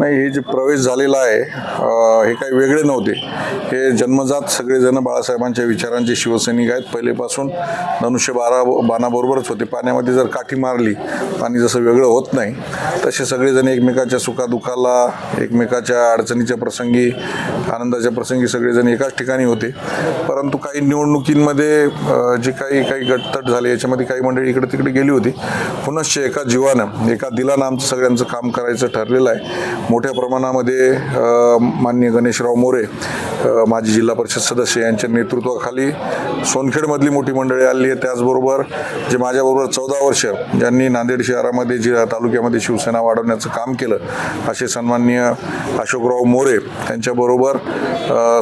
नाही हे जे प्रवेश झालेला आहे हे काही वेगळे नव्हते. हे जन्मजात सगळेजण बाळासाहेबांच्या विचारांचे शिवसैनिक आहेत. पहिलेपासून धनुष्य बारा बाणाबरोबरच होते. पाण्यामध्ये जर काठी मारली पाणी जसं वेगळं होत नाही तसे सगळेजण एकमेकाच्या सुखादुखाला एकमेकाच्या अडचणीच्या प्रसंगी आनंदाच्या प्रसंगी सगळेजण एकाच ठिकाणी होते. परंतु काही निवडणुकींमध्ये जे काही काही गटतट झाले याच्यामध्ये काही मंडळी इकडे तिकडे गेली होती. पुनश्च एका जीवानं एका दिलानं आमचं सगळ्यांचं काम करायचं ठरलेलं आहे. मोठ्या प्रमाणामध्ये माननीय गणेशराव मोरे माजी जिल्हा परिषद सदस्य यांच्या नेतृत्वाखाली सोनखेडमधली मोठी मंडळी आली आहे. त्याचबरोबर जे माझ्याबरोबर चौदा वर्ष ज्यांनी नांदेड शहरामध्ये जिल्हा तालुक्यामध्ये शिवसेना वाढवण्याचं काम केलं असे सन्माननीय अशोकराव मोरे त्यांच्याबरोबर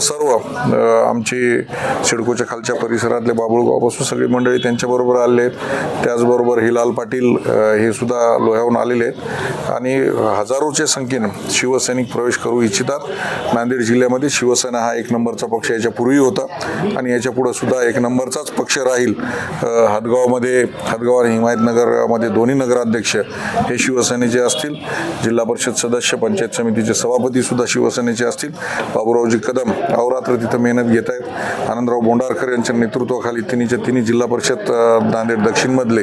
सर्व आमची सिडकोच्या खालच्या परिसरातले बाबुळगावपासून सगळी मंडळी त्यांच्याबरोबर आले आहेत. त्याचबरोबर हिलाल पाटील हे सुद्धा लोह्याहून आलेले आहेत. आणि हजारोचे संख्येनं शिवसैनिक प्रवेश करू इच्छितात. नांदेड जिल्ह्यामध्ये शिवसेना हा एक नंबरचा पक्ष याच्यापूर्वी होता आणि याच्यापुढं सुद्धा एक नंबरचाच पक्ष राहील. हदगावमध्ये हदगाव आणि हिमायतनगरमध्ये दोन्ही नगराध्यक्ष हे शिवसेनेचे असतील. जिल्हा परिषद सदस्य पंचायत समितीचे सभापती सुद्धा शिवसेनेचे असतील. बाबूरावजी कदम अवरात्र तिथं मेहनत घेत आहेत. आनंदराव बोंडारकर यांच्या नेतृत्वाखाली तिन्हीच्या तिन्ही जिल्हा परिषद नांदेड दक्षिणमधले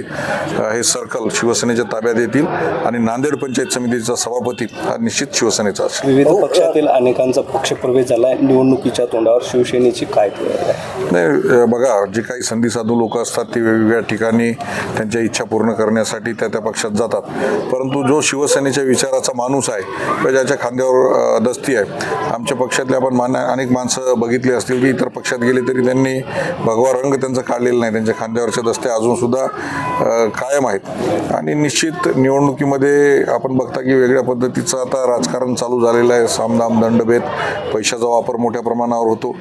हे सर्कल शिवसेनेच्या ताब्यात येतील. आणि नांदेड पंचायत समितीचा सभापती हा निश्चित शिवसेनेचा असेल. विविध पक्षातील अनेकांचा पक्षप्रवेश झाला निवडणुकीच्या तोंडावर शिवसेनेची काय आहे? नाही बघा जे काही संधी साधू लोक असतात ते वेगवेगळ्या ठिकाणी त्यांच्या इच्छा पूर्ण करण्यासाठी त्या त्या पक्षात जातात. परंतु जो शिवसेनेच्या विचाराचा माणूस आहे किंवा ज्याच्या खांद्यावर दस्ती आहे आमच्या पक्षातले आपण मान अनेक माणसं बघितली असतील की इतर पक्षात गेले तरी त्यांनी भगवा रंग त्यांचा काढलेला नाही. त्यांच्या खांद्यावरच्या दस्त्या अजूनसुद्धा कायम आहेत. आणि निश्चित निवडणुकीमध्ये आपण बघता की वेगळ्या पद्धतीचं आता राजकारण चालू झालेलं आहे. सामदाम दंडभेद पैशाचा वापर मोठ्या प्रमाणावर होतो.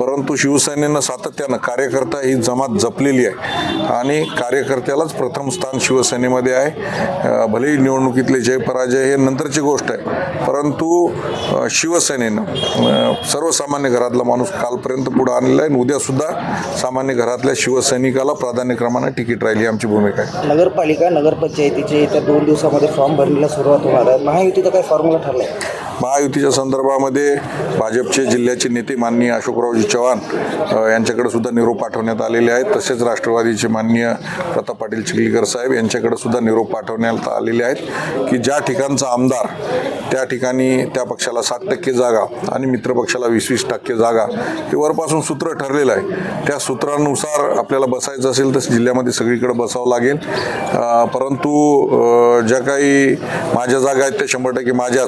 परंतु शिवसेनेनं सातत्यानं कार्यकर्ता ही जमात जपलेली आहे. आणि कार्यकर्त्यालाच प्रथम स्थान शिवसेनेमध्ये आहे. भलेही निवडणुकीतले जय पराजय हे नंतरची गोष्ट आहे. परंतु शिवसेनेनं सर्वसामान्य घरातला माणूस कालपर्यंत पुढं आणलेलं आहे. उद्या उद्यासुद्धा सामान्य घरातल्या शिवसैनिकाला प्राधान्यक्रमाने तिकीट राहिली. आमची भूमिका आहे. नगरपालिका नगरपंचायतीचे येत्या दोन दिवसामध्ये फॉर्म भरण्याला सुरुवात होणार आहे. महायुतीचा काय फॉर्म्युला आहे महायुतीच्या संदर्भामध्ये भाजपचे जिल्ह्याचे नेते माननीय अशोकरावजी चव्हाण यांच्याकडे सुद्धा निरोप पाठवण्यात आलेले आहेत. तसेच राष्ट्रवादीचे माननीय प्रताप पाटील चिखलीकर साहेब यांच्याकडे सुद्धा निरोप पाठवण्यात आलेले आहेत की ज्या ठिकाणचा आमदार त्या ठिकाणी त्या पक्षाला सात टक्के जागा आणि मित्रपक्षाला वीस वीस टक्के जागा हे वरपासून सूत्र ठरलेलं आहे. त्या सूत्रानुसार आपल्याला बसायचं असेल तर जिल्ह्यामध्ये सगळीकडे बसावं लागेल. परंतु ज्या काही माझ्या जागा आहेत त्या शंभर टक्के माझ्या